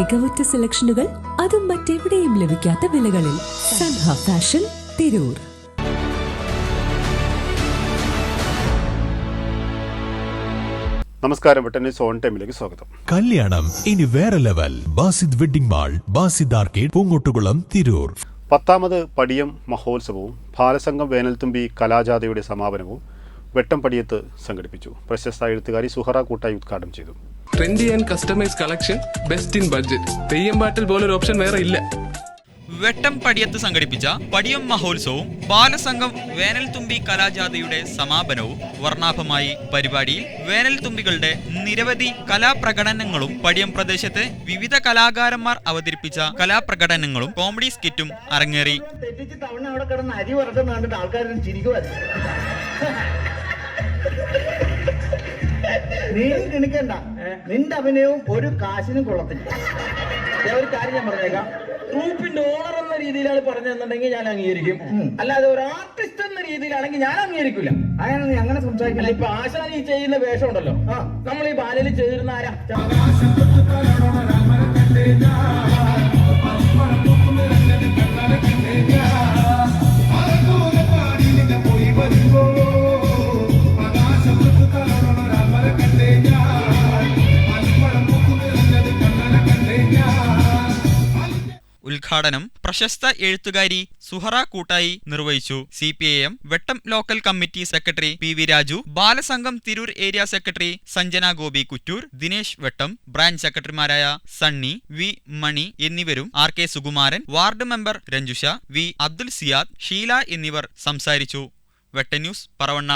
മികവുറ്റ സെലക്ഷനുകൾ അതും മറ്റെവിടെയും ലഭിക്കാത്ത വിലകളിൽ സൻഹ ഫാഷൻ തിരൂർ. നമസ്കാരം ടെന്നീസ് ഓൺ ടൈമിലേക്ക് സ്വാഗതം. കല്യാണം ഇനി വേറെ level. Basid wedding mall Basid arcade Poonkottukulam Tirur. പത്താമത് പടിയം മഹോത്സവവും ഭാരസംഘം വേനൽത്തുമ്പി കലാജാഥയുടെ സമാപനവും വെട്ടം വെട്ടംപടിയത്ത് സംഘടിപ്പിച്ചു. പ്രശസ്ത എഴുത്തുകാരി സുഹറ കൂട്ടായി ഉദ്ഘാടനം ചെയ്തു. Trendy and customise collection best in budget Theyyam പാട്ടിൽ പോലൊരു ഓപ്ഷൻ വേറെ ഇല്ല. വെട്ടം പടിയത്ത് സംഘടിപ്പിച്ച പടിയം മഹോത്സവവും ബാലസംഘം വേനൽത്തുമ്പി കലാജാഥയുടെ സമാപനവും വർണാഭമായി പരിപാടിയിൽ വേനൽത്തുമ്പികളുടെ നിരവധി കലാപ്രകടനങ്ങളും പടിയം പ്രദേശത്തെ വിവിധ കലാകാരന്മാർ അവതരിപ്പിച്ച കലാപ്രകടനങ്ങളും കോമഡി സ്കിറ്റും അരങ്ങേറി. തെറ്റിച്ച് അവിടെ കിടന്ന് അരി വറക്കുന്ന കണ്ടിട്ട് ആൾക്കാർ ചിരിക്കുവായിരുന്നു നീ കിണിക്കണ്ട നിന്റെ അഭിനയവും ഒരു കാശിനും കൊള്ളത്തില്ല. ഞാൻ ഒരു കാര്യം ഞാൻ പറഞ്ഞേക്കാം. ട്രൂപ്പിന്റെ ഓണർ എന്ന രീതിയിലാണ് പറഞ്ഞതെന്നുണ്ടെങ്കിൽ ഞാൻ അംഗീകരിക്കും. അല്ലാതെ ഒരു ആർട്ടിസ്റ്റ് എന്ന രീതിയിലാണെങ്കിൽ ഞാൻ അംഗീകരിക്കില്ല. അങ്ങനെ നീ അങ്ങനെ സംസാരിക്കില്ല ഇപ്പൊ ആശാൻ ഈ ചെയ്യുന്ന വേഷം ഉണ്ടല്ലോ നമ്മൾ ഈ ബാലയിൽ ചെയ്തിരുന്ന ആരാ? ഉദ്ഘാടനം പ്രശസ്ത എഴുത്തുകാരി സുഹറ കൂട്ടായി നിർവഹിച്ചു. C P I M Vettam local committee secretary P V Raju Balasangham Tirur area secretary Sanjana Gopi Kuttur Dinesh Vettam branch സെക്രട്ടറിമാരായ സണ്ണി വി മണി എന്നിവരും R K Sukumaran ward member Ranjusha V Abdul Siyad Sheela എന്നിവർ സംസാരിച്ചു. വെട്ട news Paravanna.